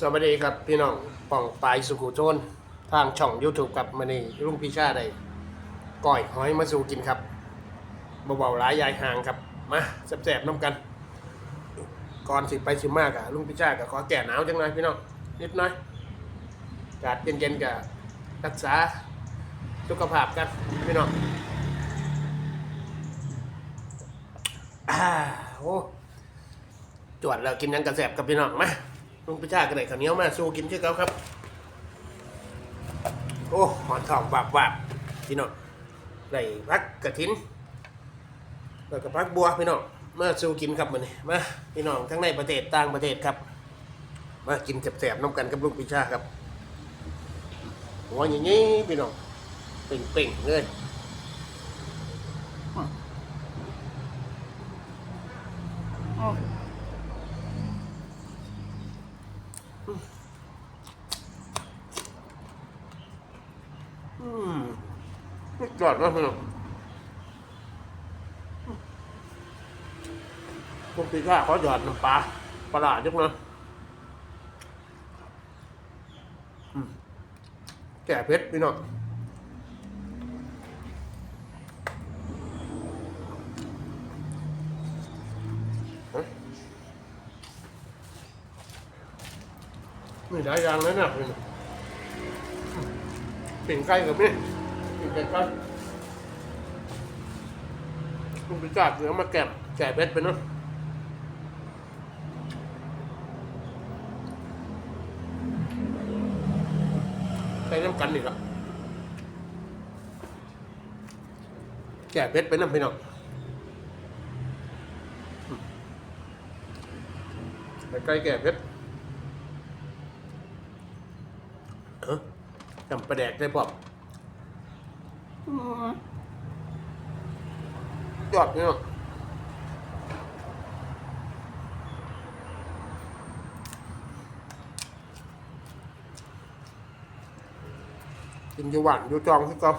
สวัสดีครับพี่น้องป่องปลายสุขุโจนทางช่อง YouTube กับมันนี่ลุงพิชาได้ก้อยหอยมาสู่กินครับเบาๆหลายยายห่างครับ มาแซ่บๆน้ำกัน ก่อนสิไปสิมากอะลุงพิชาก็ขอแก่หนาวจังหน่อยพี่น้องนิดหน่อยอากาศเย็นๆกับรักษาสุขภาพกันพี่น้องอ่าโอ้จวดแล้วกินยังกระแสบกับพี่น้องมา ลุงพิชาก็ได้ข้าวเหนียวมาสู้กินชื่อเขาครับ โอ้หอนทองบาบวาบพี่น้องได้พักกระถินแล้วก็พักบัวพี่น้องมาสู้กินครับมื้อนี้มาพี่น้องทั้งในประเทศต่างประเทศครับ มากินแสบๆน้ำกันกับลุงพิชาครับหัวอย่างนี้พี่น้องเป่งๆเลยอืมอืมอืม จอดแล้วพี่น้องลุงพิชาเขาหยอดน้ำปลาปลาร้าจังนะแก่เพชรพี่น้องฮะมีหลายอย่างเลยนะพี่น้องปิ่งไก่กับนี่ ปิ่งไก่ไก่ลูกพิจารเนื้อมาแกะแก่เพชรไปเนาะใส่น้ำกันอีกแล้วแก่เพชรไปน้ำพี่น้องไปใกล้แก่เพชรเอ้อจำประแดกได้ปอบ ยอดเนี่ยกินอยู่หวานอยู่จองที่ก็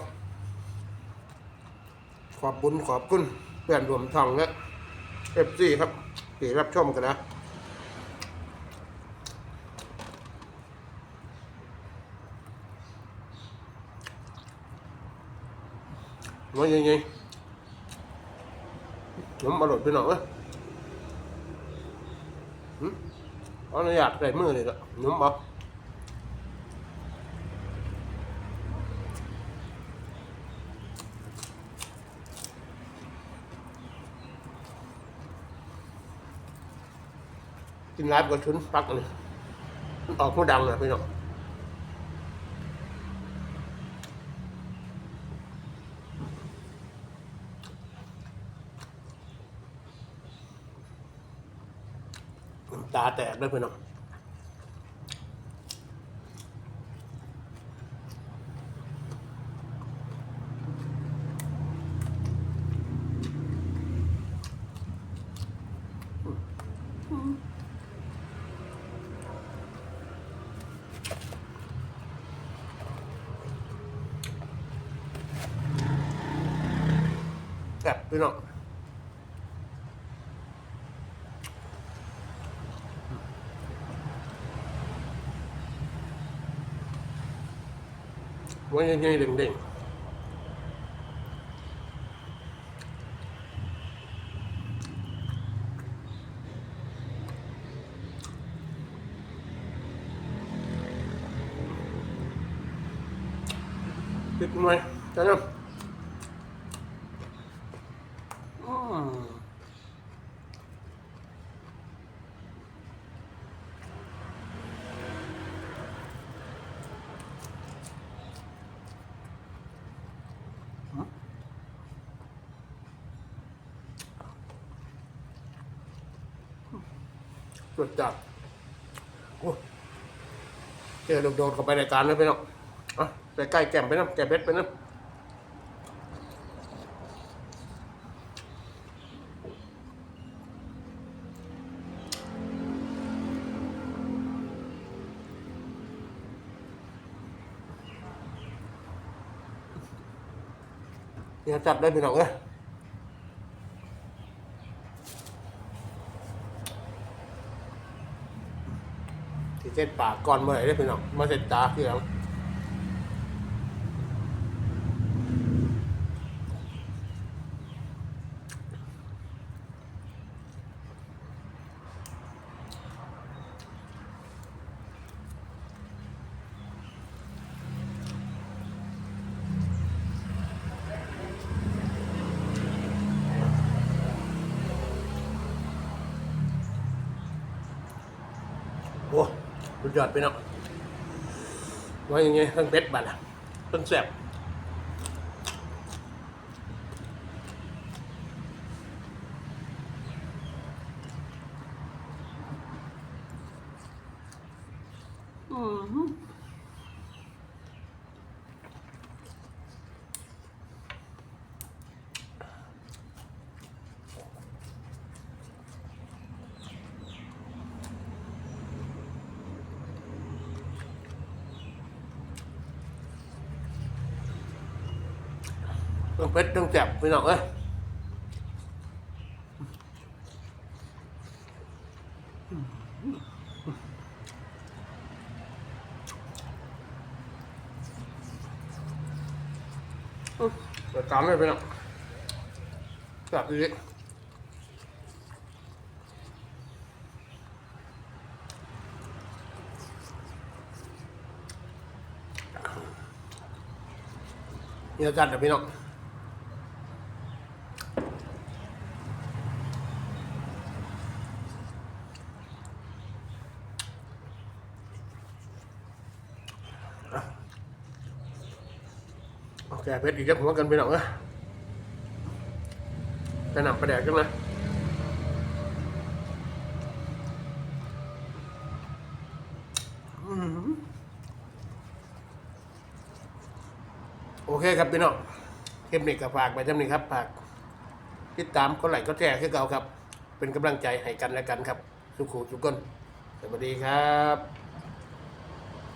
ขอบบุญขอบคุณเพื่อนรวมทองและเอฟซีครับที่รับชมกันนะ ว่ายังไงผมอร่อยไปหน่อยเว้ยหึเอาอยอยากใส่มือเลยละหนุ่มบอกกินร้านก็ชุนปักเลยมันออกมาดังเลยพี่น้อง ตาแตกเลยเพื่อนน้องแซ่บพี่น้อง ว่ายังไงเด้งๆติดไหมจ้าน้ำอืม รสจัดโอ้เจอโดนๆเข้าไปในการแล้วไปเนาะอะไปใกล้แก้มไปน้ำแก้มเบ็ดไปน้ำเนี่ยจับได้พี่น้องเอ้ย เส้นปากก่อนเมื่อไหร่ได้พี่น้องมาเสร็จตาที่หลังโอ้ สุดยอดไปเนาะว่าอย่างไงเครื่องเป็ดบัตรื่องแสบอืม ทั้งเป็ดทั้งแซ่บพี่น้องเอ้ยเปิดตามเลยพี่น้องแซ่บดีเนี่ยจัดนะพี่น้อง โอเคเพชรอีกแล้วผมว่ากันไปหน่อยนะกระหน่ำประแดกจังเลยอืมโอเคครับพี่น้องคลิปนี้ก็ฝากไปจำนี้ครับฝากติดตามก็ไหลก็แชร์ให้เก่าครับ เป็นกำลังใจให้กันและกันครับ สุขุสุกคนสวัสดีครับ